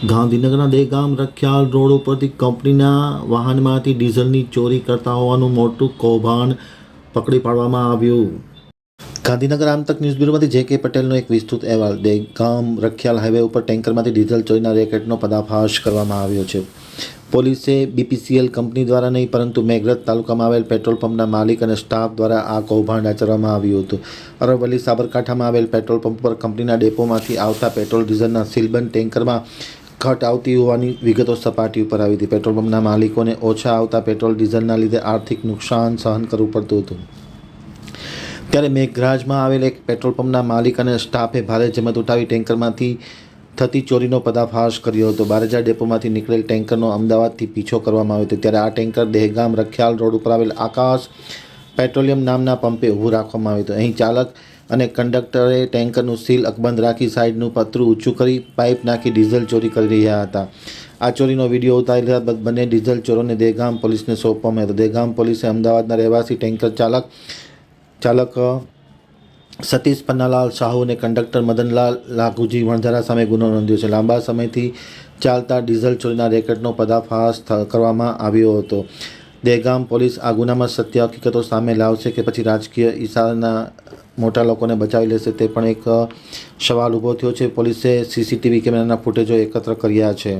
ગાંધીનગરના દેગામ રખિયાલ રોડ ઉપરથી કંપનીના વાહનમાંથી ડીઝલની ચોરી કરતા હોવાનું મોટું કૌભાંડ પકડી પાડવામાં આવ્યું. ગાંધીનગર આમતક ન્યૂઝ બ્યુરોમાંથી જે કે પટેલનો એક વિસ્તૃત અહેવાલ, દેગામ રખિયાલ હાઈવે ઉપર ટેન્કરમાંથી ડીઝલ ચોરીના રેકેટનો પદાફાશ કરવામાં આવ્યો છે. પોલીસે બીપીસીએલ કંપની દ્વારા નહીં, પરંતુ મેઘરજ તાલુકામાં આવેલ પેટ્રોલ પંપના માલિક અને સ્ટાફ દ્વારા આ કૌભાંડ આચરવામાં આવ્યું હતું. અરવલ્લી સાબરકાંઠામાં આવેલ પેટ્રોલ પંપ પર કંપનીના ડેપોમાંથી આવતા પેટ્રોલ ડીઝલના સીલબંધ ટેન્કરમાં ઘટ આવતી હોવાની વિગતો સપાટી ઉપર આવી હતી. પેટ્રોલ પંપના માલિકોને ઓછા આવતા પેટ્રોલ, ડીઝલના લીધે આર્થિક નુકસાન સહન કરવું પડતું હતું. ત્યારે મેઘરાજમાં આવેલ એક પેટ્રોલ પંપના માલિક અને સ્ટાફે ભારે જમત ઉઠાવી ટેન્કરમાંથી થતી ચોરીનો પદાફાશ કર્યો હતો. બારેજા ડેપોમાંથી નીકળેલ ટેન્કરનો અમદાવાદથી પીછો કરવામાં આવ્યો હતો. ત્યારે આ ટેન્કર દહેગામ રખિયાલ રોડ ઉપર આવેલ આકાશ પેટ્રોલિયમ નામના પંપે ઊભું રાખવામાં આવ્યું હતું. અહીં ચાલક અને કંડક્ટરે ટેન્કરનું સીલ અકબંધ રાખી સાઈડનું પતરું ઊંચું કરી પાઇપ નાખી ડીઝલ ચોરી કરી રહ્યા હતા. આ ચોરીનો વીડિયો ઉતારી રહ્યા બાદ બંને ડીઝલ ચોરોને દેગામ પોલીસને સોંપવામાં હતો. દેગામ પોલીસે અમદાવાદના રહેવાસી ટેન્કર ચાલક ચાલક, સતીશ પન્નાલાલ સાહુ અને કંડક્ટર મદનલાલ લાઘુજી વણઝારા સામે ગુનો નોંધ્યો છે. લાંબા સમયથી ચાલતા ડીઝલ ચોરીના રેકેટનો પર્દાફાશ કરવામાં આવ્યો હતો. દહેગામ પોલીસ આ ગુનામાં સત્ય હકીકતો સામે લાવશે કે પછી રાજકીય ઈશારાના મોટા લોકોને બચાવી લેશે તે પણ એક સવાલ ઊભો થયો છે. પોલીસે સીસીટીવી કેમેરાના ફૂટેજો એકત્ર કર્યા છે.